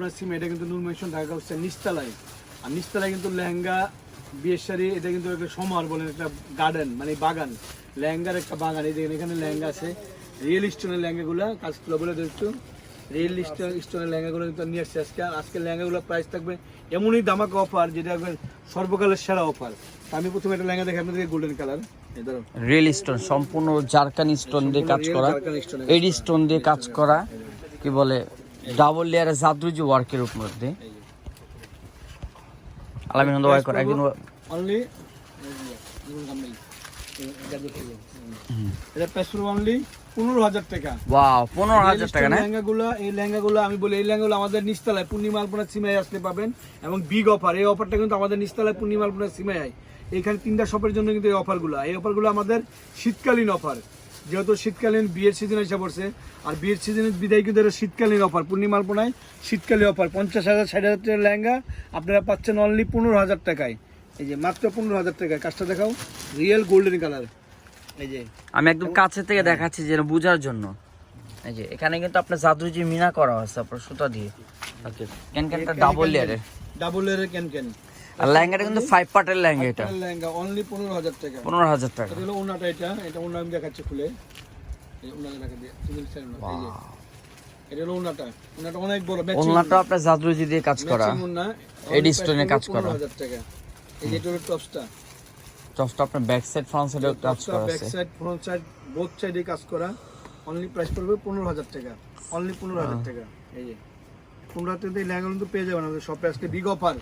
আলপনা সিম এটা কিন্তু নূর মেনশন ঢাকা হচ্ছে নিস্তালায় আর নিস্তালায় কিন্তু লেহেঙ্গা বিয়ের শাড়ি এটা কিন্তু একটা সমার বলেন একটা গার্ডেন মানে বাগান। লেহেঙ্গার একটা বাগান এই দেখেন এখানে লেহেঙ্গা আছে। রিয়েল স্টোনের লেহেঙ্গাগুলো কাজগুলো বলে একটু। রিয়েল স্টোনের লেহেঙ্গাগুলো কিন্তু নিয়ে আসছে আজকে। আর আজকে লেহেঙ্গাগুলোর প্রাইস থাকবে এমনই দামাকা অফার যেটা একবার সর্বকালের সেরা অফার আমি প্রথমে একটা লেহেঙ্গা দেখে আপনাদেরকে গোল্ডেন কালার রিয়েল স্টোন সম্পূর্ণ জারকানি স্টোন দিয়ে কাজ করা। এডি স্টোন দিয়ে কাজ করা কি বলে? ডাবল লেয়ারে জাদরুজি ওয়ার্কের উপর দিয়ে আলামিন হন্দ ওয়ার্ক একদিন অনলি এটা পড়বে অনলি পনেরো হাজার টাকা। ওয়াও পনেরো হাজার টাকা না? লেহেঙ্গাগুলো এই লেহেঙ্গাগুলো আমি বলি এই লেহেঙ্গাগুলো আমাদের নিস্তালায় পূর্ণিমা আলপনা সিমাই আসতে পাবেন এবং বিগ অফার এই অফারটা কিন্তু আমাদের নিস্তালায় পূর্ণিমা আলপনা সিমাই এখানে তিনটা শপের জন্য কিন্তু এই অফারগুলো এই অফারগুলো আমাদের শীতকালীন অফার যেহেতু শীতকালীন বিয়ের সিজন এসে পড়ছে আর বিয়ের সিজনের বিদায় কিন্তু এটা শীতকালীন অফার পূর্ণিমা আলপনায় শীতকালীন অফার পঞ্চাশ হাজার ষাট হাজার টাকার লেহেঙ্গা আপনারা পাচ্ছেন অনলি পনেরো হাজার টাকায়। এই যে মাত্র পনেরো হাজার টাকায় কাজটা দেখাও রিয়েল গোল্ডেন কালার এই যে আমি একদম কাছে থেকে দেখাচ্ছি যেন বোঝার জন্য। এই যে এখানে কিন্তু আপনার জাদরুজি মিনা করা হয়েছে আপনার সুতা দিয়ে। কেন কেনটা ডাবল লেয়ারের ডাবল এর ক্যান ক্যান আর লেহেঙ্গাটা কিন্তু ফাইভ পার্টের লেহেঙ্গা এটা। লেহেঙ্গা অনলি পনেরো হাজার টাকা। পনেরো হাজার টাকা। এটা হলো ওনাটা এটা এটা ওনা আমি দেখাচ্ছি খুলে। এই ওনাটা দেখা দিয়ে। এটা হলো ওনাটা। ওনাটা অনেক বড় ম্যাচিং ওনাটা আপনার জাদরুজি দিয়ে কাজ করা। এডি স্টোনে কাজ করা। হাজার টাকা। এই যে হলো টপসটা টপসটা আপনার ব্যাক সাইড ফ্রন্ট সাইডেও কাজ করা back side front side both সাইডে কাজ করা। অনলি প্রাইস পড়বে পনেরো হাজার টাকা। অনলি পনেরো হাজার। টাকা। এই যে। পনেরো হাজার টাকা লেহেঙ্গা কিন্তু পেয়ে যাবেন আমাদের শপে আজকে বিগ অফার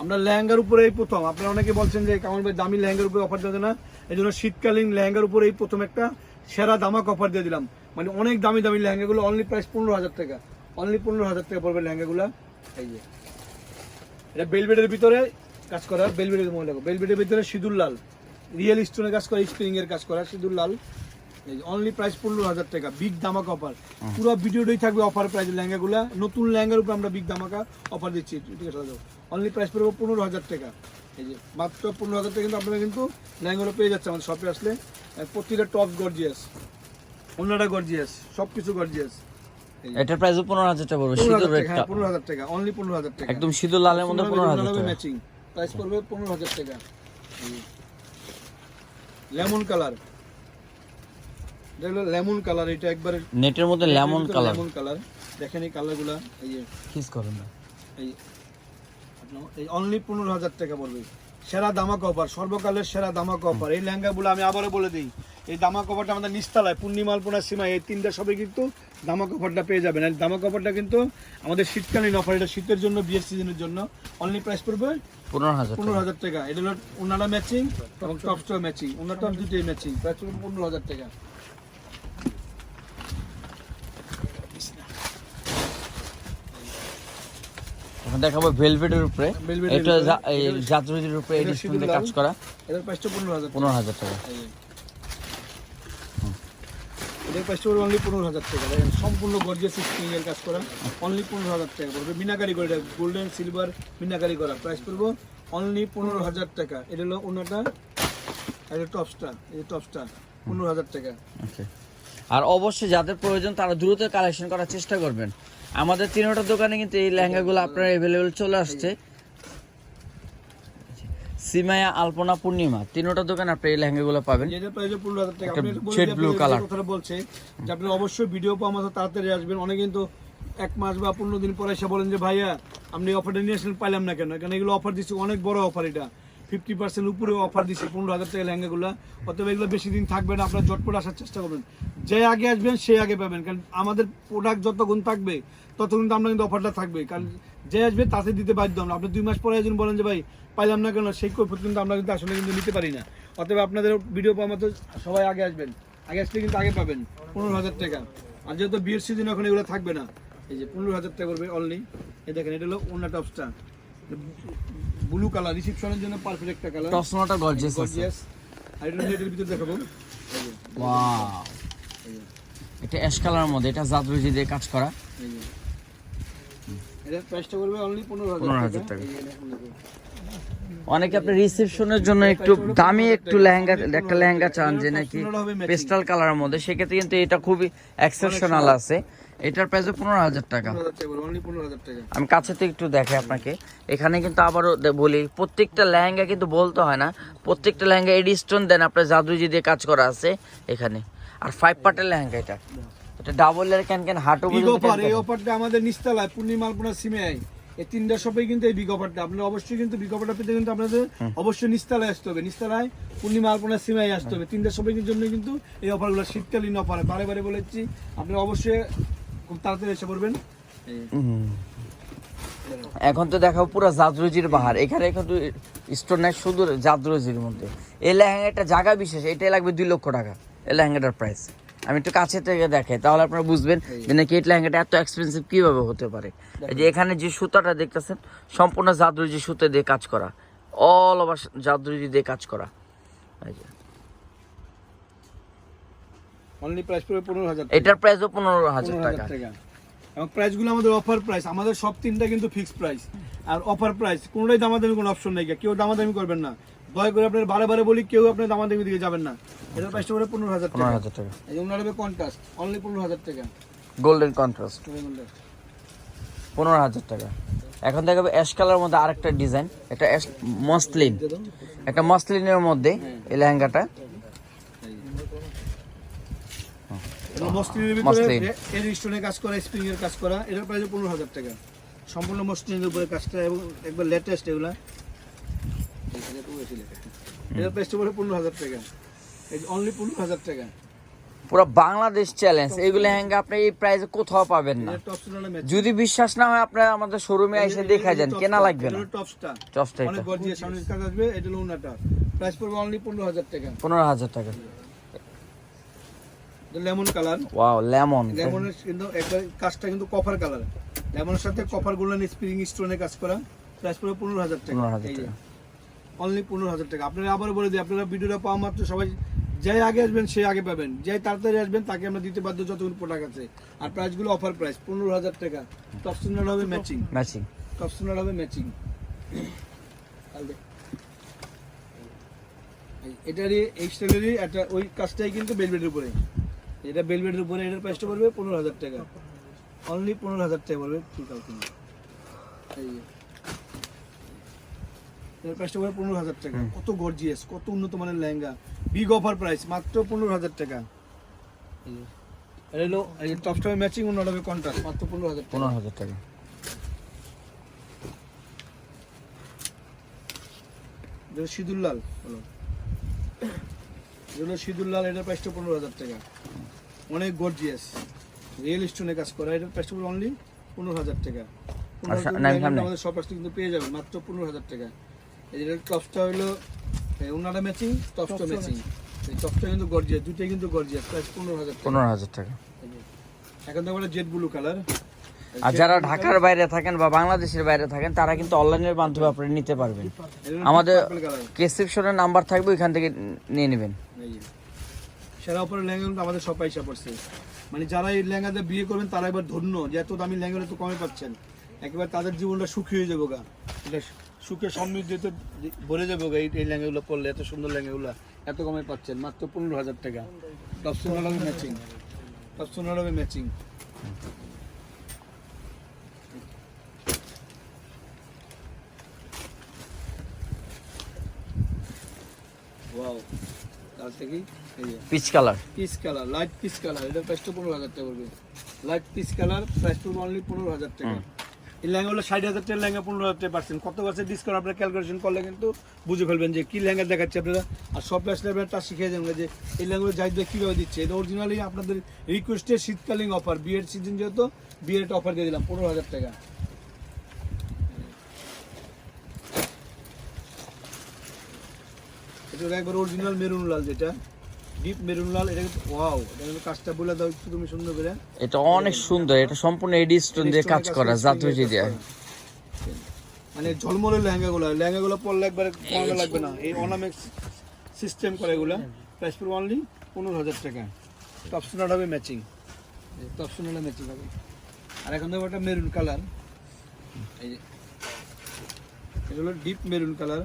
আমরা লেহেঙ্গার উপরে এই প্রথম। আপনারা অনেকে বলছেন যে কামাল ভাই দামি লেহেঙ্গার উপরে অফার দেওয়া না। এই জন্য শীতকালীন লেহেঙ্গার উপরে এই প্রথম একটা সেরা দামাক অফার দিয়ে দিলাম। মানে অনেক দামি দামি লেহেঙ্গাগুলো অনলি প্রাইস পনেরো হাজার টাকা। অনলি পনেরো হাজার টাকা পড়বে লেহেঙ্গাগুলো। এই যে। এটা বেলবেটের ভিতরে কাজ করা বেলবেটের মনে লাগো বেলবেটের ভিতরে সিঁদুর লাল। রিয়েল স্টোনের কাজ করা স্প্রিং এর কাজ করা, সিঁদুর লাল। অনলি প্রাইস পনেরো হাজার টাকা বিগ ধামাকা অফার পুরো ভিডিওটাই থাকবে অফার প্রাইস লেহেঙ্গাগুলা নতুন লেহেঙ্গার উপর আমরা বিগ ধামাকা অফার দিচ্ছি ঠিক আছে অনলি প্রাইস পড়বে পনেরো হাজার টাকা এই যে মাত্র পনেরো হাজার টাকা কিন্তু আপনারা কিন্তু লেহেঙ্গাগুলো পেয়ে যাচ্ছে আমাদের শপে আসলে প্রতিটা টপ গর্জিয়াস অন্যটা গর্জিয়াস সব কিছু গর্জিয়াস এটার প্রাইস পনেরো হাজার টাকা পড়বে সিঁদুর রেটটা পনেরো হাজার টাকা অনলি পনেরো হাজার টাকা একদম সিঁদুর লালের মধ্যে পনেরো হাজার টাকা ম্যাচিং প্রাইস পড়বে পনেরো হাজার টাকা লেমন কালার হলো লেমন কালার এটা একবারে নেটের মধ্যে লেমন কালার লেমন কালার। দেখেন এই কালারগুলা এই যে কিস করেন না। এই এই অনলি পনেরো হাজার টাকা পড়বে। সেরা দামাক অফার সর্বকালের সেরা দামাক অফার এই লেহেঙ্গাগুলো আমি আবারও বলে দিই এই দামাক অফারটা আমাদের নিস্তালায় পূর্ণিমালপনা সীমায় এই তিনটা সবে কিন্তু দামা অফারটা পেয়ে যাবেন। আর দামাক অফারটা কিন্তু আমাদের শীতকালীন অফার এটা শীতের জন্য বিয়ের সিজনের জন্য অনলি প্রাইস পড়বে পনেরো হাজার পনেরো টাকা হাজার টাকা। এটা হলো ওনারা ম্যাচিং এবং টপস্টার ম্যাচিং ওনার টপ দুটোই ম্যাচিং প্রাইস পড়বে পনেরো হাজার টাকা। দেখাবো ভেলভেটের উপরে। এটা উপরে। এই কাজ করা। এটার প্রাইসটা পনেরো হাজার টাকা। পনেরো হাজার টাকা। এই যে। এটার প্রাইসটা অনলি পনেরো হাজার টাকা। সম্পূর্ণ গর্জিয়াস স্প্রিং এর কাজ করা। অনলি পনেরো হাজার টাকা পড়বে। মিনাকারি করে গোল্ডেন সিলভার মিনাকারি করা। প্রাইস পড়ব অনলি পনেরো হাজার টাকা। এটা হলো ওনাটা এটা টপসটা এই টপসটা পনেরো হাজার টাকা। আর অবশ্যই যাদের প্রয়োজন তারা দ্রুত কালেকশন করার চেষ্টা করবেন। আমাদের তিনটা দোকানে কিন্তু এই লেহেঙ্গাগুলো আপনার অ্যাভেলেবেল চলে আসছে। সিমায়া আলপনা পূর্ণিমা তিনটা দোকানে আপনি এই লেহেঙ্গাগুলো পাবেন। এটা বলে color। যে বলছে যে আপনি অবশ্যই ভিডিও পাওয়া মাত্র তাড়াতাড়ি আসবেন। অনেকে কিন্তু এক মাস বা পনেরো দিন পরে এসে বলেন যে ভাইয়া আপনি অফারটা নিয়ে আসলেন পাইলাম না কেন? কারণ এগুলো অফার দিচ্ছি অনেক বড় অফার এটা। ফিফটি পার্সেন্ট উপরে অফার দিচ্ছি পনেরো হাজার টাকা লেহেঙ্গাগুলো। অতএব এগুলো বেশি দিন থাকবে না, আপনার জটপট আসার চেষ্টা করবেন। যে আগে আসবেন, সে আগে পাবেন, কারণ আমাদের প্রোডাক্ট যত গুণ থাকবে তত কিন্তু আমরা কিন্তু অফারটা থাকবে কারণ যে আসবে, তাতে দিতে বাধ্য আমরা। আপনি দুই মাস পরে একজন বলেন যে, ভাই, পাইলাম না কেন? সেই কৈফত কিন্তু আমরা কিন্তু আসলে কিন্তু নিতে পারি না। অতএব আপনাদের ভিডিও পাওয়া মতো সবাই আগে আসবেন। আগে আসলে কিন্তু আগে পাবেন, পনেরো হাজার টাকা। আর যেহেতু বিয়ের সিজন এখন এগুলো থাকবে না। এই যে, পনেরো হাজার টাকা করবে অনলি এই দেখেন, এটা হলো ওনা টপসটা ব্লু কালার রিসিপশনের জন্য পারফেক্ট একটা কালার টসনোটা গর্জিয়াস আছে গর্জিয়াস আর এটা নেটের ভিতরে দেখাবো। ওয়াও এটা অ্যাশ কালারের মধ্যে এটা জাদরুজি দিয়ে কাজ করা। এটার প্রাইসটা করবে অনলি পনেরো 15,000 টাকা। অনেকে আপনি রিসেপশনের জন্য একটু দামি একটু লেহেঙ্গা একটা লেহেঙ্গা চান যে নাকি পেস্টাল কালারের মধ্যে সেক্ষেত্রে কিন্তু এটা খুবই এক্সেপশনাল আছে। এটার প্রাইস পনেরো হাজার টাকা। আমি কাছে থেকে একটু দেখাই আপনাকে। এখানে কিন্তু আবারও বলি প্রত্যেকটা লেহেঙ্গা কিন্তু বলতে হয় না। প্রত্যেকটা লেহেঙ্গা এডি স্টোন দেন আপনার জাদুজি দিয়ে কাজ করা আছে এখানে। আর ফাইভ পার্টের লেহেঙ্গা এটা। এটা ডাবল ক্যান ক্যান হাঁটু অফার এই অফারটা আমাদের নিস্তালায় পূর্ণিমা আলপনা সিমে এই তিনটা শপে কিন্তু এই অফারটা আপনারা অবশ্যই কিন্তু বিগ পেতে কিন্তু আপনাদের অবশ্যই নিস্তালায় আসতে হবে। নিস্তালায় পূর্ণিমা আলপনা সিমাই আসতে হবে। তিনটা শপের জন্য কিন্তু এই অফারগুলো শীতকালীন অফার বারে বারে বলেছি আপনারা অবশ্যই খুব তাড়াতাড়ি এসে পড়বেন। এখন তো দেখাবো পুরো জাদরুজির বাহার। এখানে এখন তো স্টোর নাই, শুধু জাদরুজির মধ্যে। এই লেহেঙ্গাটা জায়গা বিশেষ, এটাই লাগবে দুই লক্ষ টাকা, এই লেহেঙ্গাটার প্রাইস আমি একটু কাছে থেকে দেখাই তাহলে আপনারা বুঝবেন যে নাকি এই লেহেঙ্গাটা এত এক্সপেন্সিভ কীভাবে হতে পারে। যে এখানে যে সুতাটা দেখতেছেন, সম্পূর্ণ জাদরুজি সুতো দিয়ে কাজ করা। অল ওভার জাদরুজি দিয়ে কাজ করা। যে। অনলি প্রাইস পড়বে পনেরো হাজার এটার প্রাইসও পনেরো হাজার টাকা। এবং প্রাইসগুলো আমাদের অফার প্রাইস আমাদের সব তিনটা কিন্তু ফিক্সড প্রাইস আর অফার প্রাইস কোনোটাই দামাদামি কোনো অপশন নেই কেউ দামাদামি করবেন না। দয়া করে আপনার বারে বারে বলি কেউ আপনার দামাদামি দিকে যাবেন না। এটার প্রাইসটা পড়বে পনেরো হাজার টাকা। হাজার টাকা। এই জন্য হবে কন্ট্রাস্ট অনলি পনেরো হাজার টাকা। গোল্ডেন কন্ট্রাস্ট পনেরো হাজার টাকা। এখন দেখাবে অ্যাশ কালার মধ্যে আরেকটা ডিজাইন এটা অ্যাশ মসলিন একটা মসলিনের মধ্যে এই লেহেঙ্গাটা। মসলিনের ভিতরে এর স্টোনের কাজ করা স্প্রিং এর কাজ করা এটার প্রাইস পনেরো হাজার টাকা। সম্পূর্ণ মসলিনের উপরে কাজটা এবং একবার লেটেস্ট এগুলা। এটার প্রাইসটা পড়বে পনেরো হাজার টাকা। এই অনলি পনেরো হাজার টাকা। পুরো বাংলাদেশ চ্যালেঞ্জ এইগুলো লেহেঙ্গা আপনি এই প্রাইসে কোথাও পাবেন না। যদি বিশ্বাস না হয় আপনারা আমাদের শোরুমে এসে দেখা যান কেনা লাগবে না। টপসটা চপসটা অনেক গর্জিয়াস কাজ আসবে এটা হলো ওনাটা প্রাইস পড়বে অনলি পনেরো হাজার টাকা। পনেরো হাজার টাকা। লেমন কালার ওয়াও লেমন লেমনের কিন্তু একবার কাজটা কিন্তু কপার কালার লেমনের সাথে কপার গোল্ডেন স্প্রিং স্টোনে কাজ করা। প্রাইস পড়বে পনেরো হাজার টাকা। অনলি পনেরো হাজার টাকা। আপনারা আবার বলে দিই আপনারা ভিডিওটা পাওয়া মাত্র সবাই যাই আগে আসবেন সে আগে পাবেন। যাই তাড়াতাড়ি আসবেন তাকে আমরা দিতে বাধ্য যতগুলো প্রোডাক্ট আছে। আর প্রাইসগুলো অফার প্রাইস পনেরো হাজার টাকা। টপ স্ট্যান্ডার্ড হবে ম্যাচিং ম্যাচিং টপ স্ট্যান্ডার্ড হবে ম্যাচিং এটারই এই স্টাইলেরই একটা ওই কাজটাই কিন্তু বেলভেটের উপরে। এটা বেলভেটের উপরে এটার প্রাইসটা পড়বে পনেরো হাজার টাকা। অনলি পনেরো হাজার টাকা পড়বে ঠিক আছে এই যে। এটার প্রাইসটা পড়বে পনেরো হাজার টাকা। কত গর্জিয়াস কত উন্নত মানের লেহেঙ্গা। বিগ অফার প্রাইস মাত্র পনেরো হাজার টাকা। এটা হলো এই টপটা ম্যাচিং অন্য হবে কন্ট্রাস্ট মাত্র পনেরো হাজার টাকা। পনেরো হাজার টাকা। সিঁদুর লাল হলো যেগুলো সিঁদুর লাল এটার প্রাইসটা পনেরো হাজার টাকা। অনেক গর্জিয়াস রিয়েল স্টোনে কাজ করা এটার প্রাইসটা অনলি পনেরো হাজার টাকা। আচ্ছা। আমাদের সব কাছে কিন্তু পেয়ে যাবেন মাত্র পনেরো হাজার টাকা। এই যেটা টপসটা হলো ওনারা ম্যাচিং টপসটা ম্যাচিং এই টপসটা কিন্তু গর্জিয়াস দুটোই কিন্তু গর্জিয়াস প্রাইস পনেরো হাজার টাকা। পনেরো হাজার টাকা। এখন তো জেড ব্লু কালার আর যারা ঢাকার বাইরে থাকেন বা বাংলাদেশের বাইরে থাকেন, তারা কিন্তু অনলাইনের মাধ্যমে আপনারা নিতে পারবেন। আমাদের কালার নাম্বার থাকবে, ওইখান থেকে নিয়ে নেবেন। সেরা উপরে লেহেঙ্গা আমাদের সব পয়সা পড়ছে। মানে যারা এই লেহেঙ্গাতে বিয়ে করবেন, তারা এবার ধন্য যে এত দামি লেহেঙ্গা এত কমে পাচ্ছেন। একেবারে তাদের জীবনটা সুখী হয়ে যাব গা। এটা সুখে সমৃদ্ধিতে ভরে যাব গা, এই লেহেঙ্গাগুলো পরলে, এত সুন্দর লেহেঙ্গাগুলো এত কমে পাচ্ছেন। মাত্র পনেরো হাজার টাকা। টপ সোনার ম্যাচিং টপ সোনার ম্যাচিং ওয়াও তার থেকেই peach colour peach colour light peach colour এটার প্রাইসটা পনেরো হাজার টাকা পড়বে। লাইট পিস কালার প্রাইস পড়বে অনলি পনেরো হাজার টাকা। এই লেহেঙ্গাগুলো ষাট হাজার টাকার লেহেঙ্গা পনেরো হাজার টাকা পাচ্ছেন। কত পার্সেন্ট ডিসকাউন্ট আপনারা ক্যালকুলেশন করলে কিন্তু বুঝে ফেলবেন যে কি লেহেঙ্গা দেখাচ্ছে আপনারা। আর সব আসলে আপনারা তা শিখিয়ে যাবেন যে এই লেহেঙ্গাগুলো যাই কীভাবে দিচ্ছে। এটা অরিজিনালি আপনাদের রিকোয়েস্টের শীতকালীন অফার বিয়ের সিজন যেহেতু বিয়ের অফার দিয়ে দিলাম পনেরো হাজার টাকা। এটা একবার অরিজিনাল মেরুন লাল যেটা। ডিপ মেরুন লাল এটা কিন্তু ওয়াও এটা কাজটা বলে দাও একটু তুমি সুন্দর করে। এটা অনেক সুন্দর এটা সম্পূর্ণ এডি স্টোন দিয়ে কাজ করা জাতুজি দিয়ে মানে ঝলমলে লেহেঙ্গা গুলো লেহেঙ্গা গুলো পরলে একবার কমানো লাগবে না। এই অনামেক্স সিস্টেম করে এগুলো প্রাইস পড়বে অনলি পনেরো হাজার টাকা। টপ হবে ম্যাচিং টপ ম্যাচিং হবে। আর এখন দেখো একটা মেরুন কালার এই যে এটা হলো ডিপ মেরুন কালার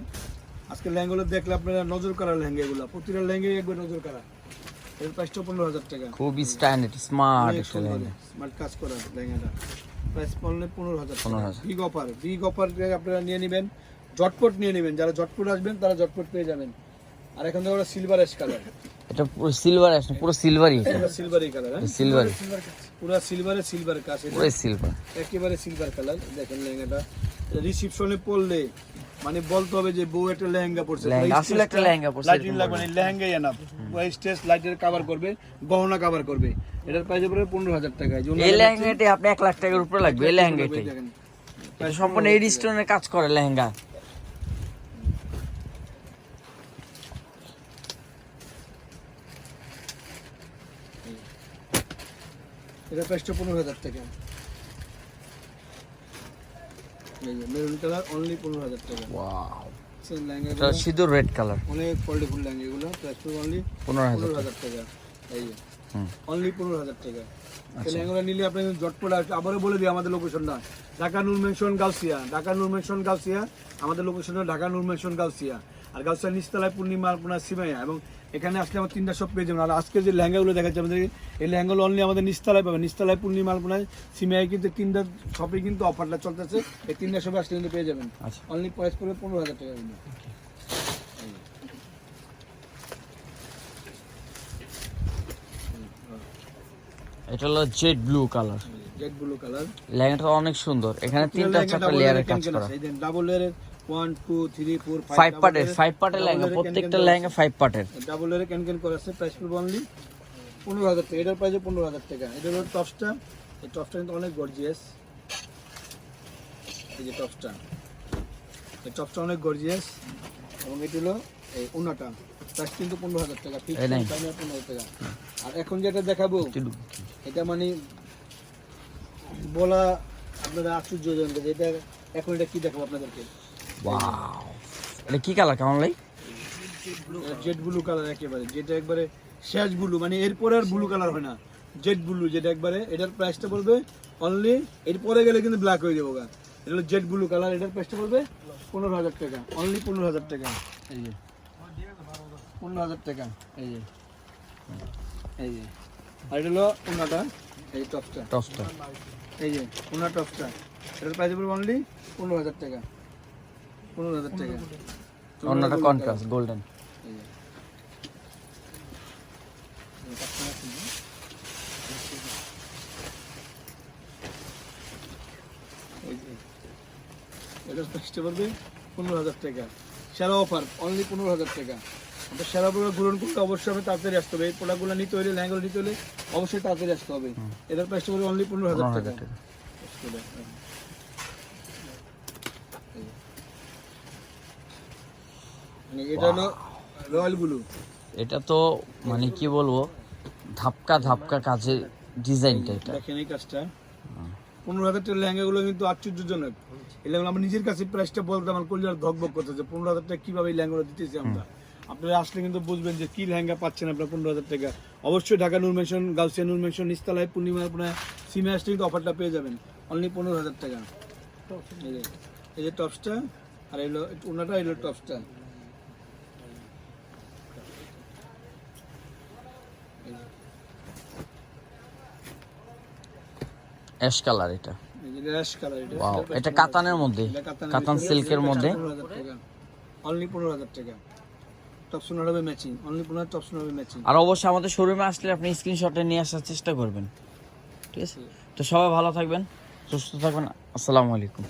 আজকে লেহেঙ্গাগুলো দেখলে আপনারা নজর করা লেহেঙ্গা এগুলো। প্রতিটা লেহেঙ্গায় একবার নজর করা এর প্রাইসটা পনেরো হাজার টাকা খুবই স্ট্যান্ডার্ড স্মার্ট লেহেঙ্গা স্মার্ট কাজ করা লেহেঙ্গাটা প্রাইস পড়লে পনেরো হাজার। বিগ অফার বিগ অফার আপনারা নিয়ে নেবেন। জটপট নিয়ে নেবেন। যারা জটপট আসবেন তারা জটপট পেয়ে যাবেন। আর এখন দেখো সিলভার এস কালার এটা পুরো সিলভার আসে পুরো সিলভারই এটা পুরো সিলভারি কালার হ্যাঁ? সিলভার পুরো সিলভারে সিলভার কাজ। পুরো সিলভার একেবারে সিলভার কালার দেখেন লেহেঙ্গাটা রিসিপশনে পরলে মানে বলতে হবে যে বউ একটা লেহেঙ্গা পরছে। আসলে একটা লেহেঙ্গা পরছে, লাইটিং লাগবে না লেহেঙ্গাই এনাফ স্টেজ লাইটের কভার করবে গহনা কভার করবে। এটার প্রাইস পড়বে পনেরো হাজার টাকা। এই এই লেহেঙ্গাটি আপনি এক লাখ টাকার উপরে লাগবে এই এটা সম্পূর্ণ এডি স্টোনের কাজ করে লেহেঙ্গা। এটা প্রাইসটা পনেরো হাজার টাকা। মেরুন কালার অনলি পনেরো হাজার টাকা। ওয়াও এটা সিঁদুর রেড কালার অনেক কোয়ালিটিফুল এগুলো প্রাইস অনলি পনেরো হাজার টাকা। এই। অনলি পনেরো হাজার টাকা। নিলে আপনি জটপট আসবে। আবারও বলে দিই আমাদের লোকেশনটা ঢাকা নূর মেনশন গাউসিয়া। ঢাকা নূর মেনশন গাউসিয়া। আমাদের লোকেশনটা ঢাকা নূর মেনশন গাউসিয়া। আর গাউসিয়া নিচতলায় পূর্ণিমা আপনার সিমাইয়া এবং এখানে আসলে আমার তিনটা সব পেয়ে যাবেন। আর আজকে যে লেহেঙ্গাগুলো দেখাচ্ছে আমাদের এই লেহেঙ্গাগুলো অনলি আমাদের নিচতলায় পাবেন। নিচতলায় পূর্ণিমা আপনার সিমাইয়া কিন্তু তিনটা শপে কিন্তু অফারটা চলতেছে। এই তিনটা শপে আসলে কিন্তু পেয়ে যাবেন। আচ্ছা। অনলি প্রাইস পড়বে পনেরো হাজার টাকা কিন্তু। এটা হলো jade blue colour jade blue colour লেহেঙ্গাটা অনেক সুন্দর। এখানে তিনটা চারটা লেয়ারের কাজ করা। ডাবল লেয়ারের ফাইভ পার্টের ফাইভ পার্টের লেহেঙ্গা প্রত্যেকটা লেহেঙ্গা ফাইভ পার্টের ডাবল লেয়ারে ক্যান ক্যান করা আছে প্রাইস পড়বে অনলি পনেরো হাজার টাকা এটার প্রাইস পনেরো হাজার টাকা। এটা হলো টপসটা। এই টপসটা কিন্তু অনেক গর্জিয়াস এই যে টপসটা। এই টপসটা অনেক গর্জিয়াস এবং এটি হলো এই উনাটা প্রাইস কিন্তু পনেরো হাজার টাকা ফিক্স পনেরো হাজার টাকা। আর এখন যেটা দেখাবো এটা মানে বলা আপনারা আশ্চর্য যাবেন যে এটা এখন এটা কি দেখাবো আপনাদেরকে? ওয়াও এটা কি কালার কেমন লাই জেড ব্লু কালার একেবারে যেটা একবারে শেষ ব্লু মানে এরপরে আর ব্লু কালার হয় না। জেড ব্লু যেটা একবারে এটার প্রাইসটা পড়বে অনলি এরপরে গেলে কিন্তু ব্ল্যাক হয়ে যাব গা। এটা হলো জেড ব্লু কালার এটার প্রাইসটা পড়বে পনেরো হাজার টাকা অনলি পনেরো হাজার টাকা। এই যে পনেরো হাজার টাকা এই যে এই যে। আর এটা হলো ওনাটা এই টপটা। টসটা এই যে ওনার টপটা এটার প্রাইস পড়বে অনলি পনেরো হাজার টাকা। পনেরো হাজার টাকা। অন্যটা কন্ট্রাস্ট গোল্ডেন। এটার প্রাইসটা পড়বে পনেরো হাজার টাকা। সেরা অফার অনলি পনেরো হাজার টাকা। আপনার সেরা প্রোডাক্ট গ্রহণ করতে অবশ্যই আমি তাড়াতাড়ি আসতে হবে। এই প্রোডাক্টগুলো নিতে হলে ল্যাঙ্গুলো নিতে হলে অবশ্যই তাড়াতাড়ি আসতে হবে। এটার প্রাইসটা পড়বে অনলি পনেরো হাজার টাকা হাজার টাকা মানে এটা হলো রয়্যাল ব্লু। এটা তো মানে কি বলব ধাপকা ধাপকা কাজের ডিজাইনটা এটা। দেখেন এই কাজটা। পনেরো হাজার টাকার লেহেঙ্গাগুলো কিন্তু আশ্চর্যজনক। এই লেহেঙ্গা আমরা নিজের কাছে প্রাইসটা বলতে আমার কলিজার ধকবক করতেছে পনেরো হাজার টাকা কীভাবে এই লেহেঙ্গাগুলো দিতেছি আমরা। আপনারা আসলে কিন্তু বুঝবেন যে কি লেহেঙ্গা পাচ্ছেন আপনার পনেরো হাজার টাকা। অবশ্যই ঢাকা নূর মেনশন গাউসিয়া নূর মেনশন নিস্তালায় পূর্ণিমা আপনার সিমে আসলে কিন্তু অফারটা পেয়ে যাবেন। অনলি পনেরো হাজার টাকা। এই যে এই যে টপসটা আর এলো ওনাটা এলো টপসটা অ্যাশ কালার এটা। ওয়াও এটা কাতানের মধ্যে। কাতান সিল্কের মধ্যে। অনলি পনেরো হাজার টাকা। ম্যাচিং অনলি টপ হবে ম্যাচিং আর অবশ্যই আমাদের শোরুমে আসলে আপনি স্ক্রিনশটে নিয়ে আসার চেষ্টা করবেন। ঠিক আছে? তো সবাই ভালো থাকবেন সুস্থ থাকবেন। আসসালামু আলাইকুম।